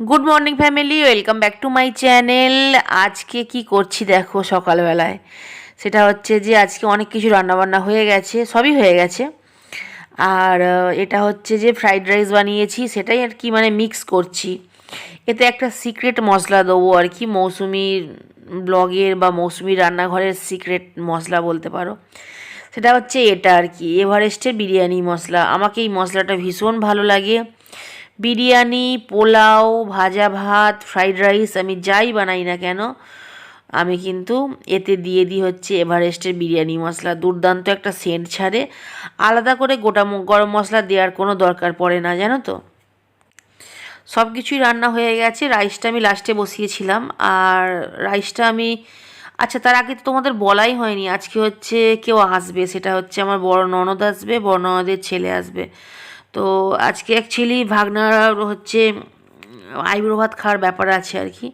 Good morning family welcome back to my channel আজকে কি করছি দেখো সকালবেলায়? সেটা হচ্ছে যে আজকে অনেক কিছু রান্নাবান্না হয়ে গেছে, সবই হয়ে গেছে। আর এটা হচ্ছে যে ফ্রাইড রাইস বানিয়েছি, সেটাই আর কি মানে মিক্স করছি। এতে একটা সিক্রেট মশলা দেবো আর কি মৌসুমির ব্লগের বা মৌসুমি রান্নাঘরের সিক্রেট মশলা বলতে পারো। সেটা হচ্ছে এটা আর কি এভারেস্টের বিরিয়ানি মশলা। আমাকে এই মশলাটা ভীষণ ভালো লাগে। বিরিয়ানি, পোলাও, ভাজা ভাত, ফ্রাইড রাইস আমি যাই বানাই না কেন, আমি কিন্তু এতে দিয়ে দিই হচ্ছে এভারেস্টের বিরিয়ানি মশলা। দুর্দান্ত একটা সেন্ট ছাড়ে। আলাদা করে গোটা গরম মশলা দেওয়ার কোনো দরকার পড়ে না, জানো তো? সব কিছুই রান্না হয়ে গেছে। রাইসটা আমি লাস্টে বসিয়েছিলাম। আর রাইসটা আমি আচ্ছা তার আগে তো তোমাদের বলাই হয়নি। আজকে হচ্ছে কেউ আসবে। সেটা হচ্ছে আমার বড় ননদ আসবে, বড় ননদের ছেলে আসবে। তো আজকে অ্যাকচুয়ালি ভাগনার হচ্ছে আইব্রো ভাত খাওয়ার ব্যাপার আছে আর কি।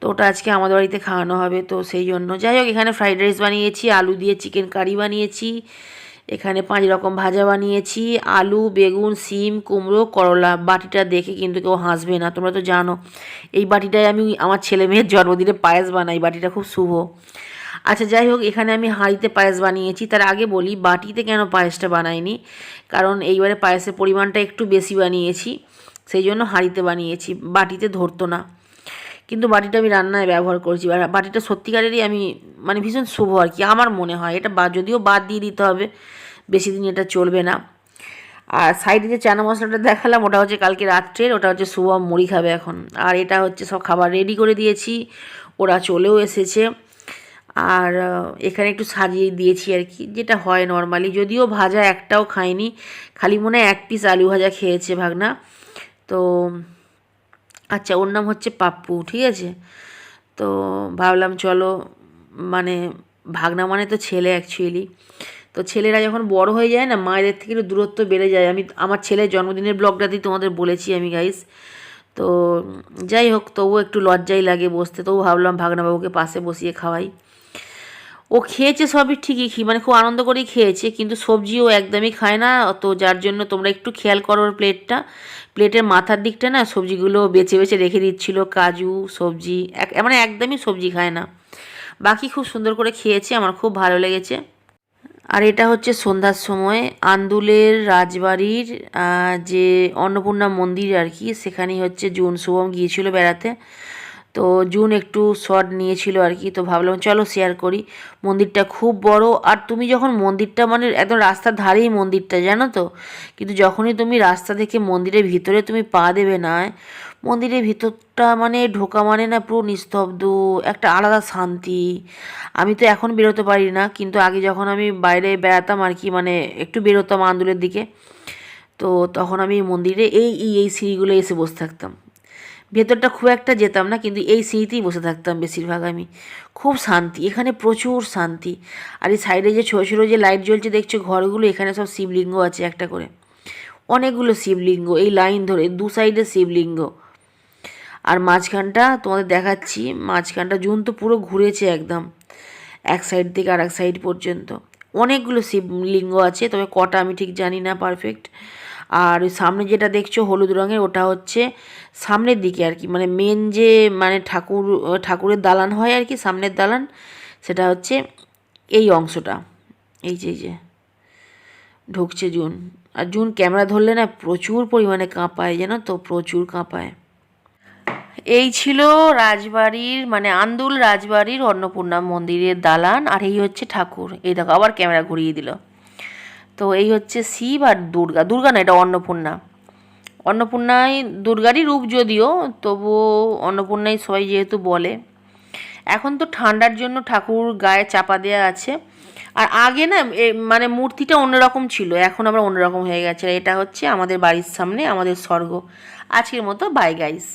তো ওটা আজকে আমাদের বাড়িতে খাওয়ানো হবে, তো সেই জন্য। যাই হোক, এখানে ফ্রাইড রাইস বানিয়েছি, আলু দিয়ে চিকেন কারি বানিয়েছি, এখানে পাঁচ রকম ভাজা বানিয়েছি, আলু, বেগুন, সিম, কুমড়ো, করলা। বাটিটা দেখে কিন্তু কেউ হাসবে না, তোমরা তো জানো। এই বাটিটায় আমি আমার ছেলে মেয়ের জন্মদিনে পায়েস বানাই, বাটিটা খুব শুভ। আচ্ছা যাই হোক, এখানে আমি হাঁড়িতে পায়েস বানিয়েছি। তার আগে বলি, বাটিতে কেন পায়েসটা বানাইনি? কারণ এইবারে পায়েসের পরিমাণটা একটু বেশি বানিয়েছি, সেই জন্য হাঁড়িতে বানিয়েছি। বাটিতে ধরতো না। কিন্তু বাটিটা আমি রান্নায় ব্যবহার করেছি। বাটিটা সত্যিকারেরই আমি মানে ভীষণ শুভ আর কি, আমার মনে হয়। এটা বা, যদিও বাদ দিয়ে দিতে হবে, বেশি দিন এটা চলবে না। আর সাইডে যে চানা মশলাটা দেখালাম, ওটা হচ্ছে কালকে রাত্রের, ওটা হচ্ছে শুভম মুড়ি খাবে এখন। আর এটা হচ্ছে সব খাবার রেডি করে দিয়েছি, ওরা চলেও এসেছে। আর এখানে একটু সাজিয়ে দিয়েছি আর কি, যেটা হয় নর্মালি যদিও ভাজা একটাও খাইনি, খালি মনে এক পিস আলু ভাজা খেয়েছে ভাগনা। তো আচ্ছা ওর নাম হচ্ছে পাপ্পু, ঠিক আছে? তো, ভাবলাম চলো মানে ভাগনা মানে তো ছেলে অ্যাকচুয়ালি তো ছেলেরা যখন বড় হয়ে যায় না, মায়েদের থেকে একটু দূরত্ব বেড়ে যায়। আমি, আমার ছেলের জন্মদিনের ব্লগটাতেই তোমাদের বলেছি আমি গাইস তো, যাই হোক, তবুও একটু লজ্জাই লাগে বসতে। তবু ভাবলাম ভাগনাবাবুকে পাশে বসিয়ে খাওয়াই। ও খেয়েছে সবই ঠিকই, খি মানে খুব আনন্দ করেই খেয়েছে, কিন্তু সবজিও একদমই খায় না, তো যার জন্য তোমরা একটু খেয়াল করো ওর প্লেটটা। প্লেটের মাথার দিকটা না, সবজিগুলো বেছে বেছে রেখে দিচ্ছিল, কাজু, সবজি, এক মানে একদমই সবজি খায় না। বাকি খুব সুন্দর করে খেয়েছে, আমার খুব ভালো লেগেছে। আর এটা হচ্ছে সন্ধ্যার সময়, আন্দুলের রাজবাড়ির যে অন্নপূর্ণা মন্দির আর কি, সেখানেই হচ্ছে জুন শুভম গিয়েছিল বেড়াতে। তো জুন একটু শর্ট নিয়েছিল আর কি, তো ভাবলাম চলো শেয়ার করি। মন্দিরটা খুব বড় আর তুমি যখন মন্দিরটা মানে একদম রাস্তার ধারেই মন্দিরটা, জানো তো? কিন্তু যখনই তুমি রাস্তা থেকে মন্দিরের ভিতরে তুমি পা দেবে না মন্দিরের ভিতরটা মানে ঢোকা মানে না পুরো নিস্তব্ধ, একটা আলাদা শান্তি। আমি তো এখন বেরোতে পারি না, কিন্তু আগে যখন আমি বাইরে বেড়াতাম আর কি মানে একটু বেরোতাম আন্দুলের দিকে, তো তখন আমি মন্দিরে এই এই এই সিঁড়িগুলো এসে বসে থাকতাম। ভেতরটা খুব একটা যেতাম না, কিন্তু এই সিঁড়িতেই বসে থাকতাম বেশিরভাগ আমি। খুব শান্তি, এখানে প্রচুর শান্তি। আর এই সাইডে যে ছোটো ছোটো যে লাইট জ্বলছে, দেখছ ঘরগুলো, এখানে সব শিবলিঙ্গ আছে একটা করে। অনেকগুলো শিবলিঙ্গ, এই লাইন ধরে, দু সাইডে শিবলিঙ্গ। আর মাঝখানটা তোমাদের দেখাচ্ছি, মাঝখানটা জুন তো পুরো ঘুরেছে একদম, এক সাইড থেকে আর এক সাইড পর্যন্ত। অনেকগুলো শিবলিঙ্গ আছে, তবে কটা আমি ঠিক জানি না পারফেক্ট আর ওই সামনে যেটা দেখছ হলুদ রঙের, ওটা হচ্ছে সামনের দিকে আর কি। মানে মেন যে মানে ঠাকুর, ঠাকুরের দালান হয় আর কি, সামনের দালান, সেটা হচ্ছে এই অংশটা। এই যে এই যে, ঢুকছে জুন। আর জুন ক্যামেরা ধরলে না প্রচুর পরিমাণে কাঁপায়, জানো তো? প্রচুর কাঁপায়। এই ছিল রাজবাড়ির মানে আন্দুল রাজবাড়ির অন্নপূর্ণা মন্দিরের দালান, আর এই হচ্ছে ঠাকুর। এই দেখো, আবার ক্যামেরা ঘুরিয়ে দিল। তো এই হচ্ছে শিব আর দুর্গা। দুর্গা না, এটা অন্নপূর্ণা। অন্নপূর্ণায় দুর্গারই রূপ যদিও তবুও অন্নপূর্ণাই সবাই যেহেতু বলে। এখন তো ঠান্ডার জন্য ঠাকুর গায়ে চাপা দেওয়া আছে। আর আগে না মানে মূর্তিটা অন্যরকম ছিল, এখন আবার অন্যরকম হয়ে গেছে। এটা হচ্ছে আমাদের বাড়ির সামনে, আমাদের স্বর্গ। আজকের মতো বাই গাইস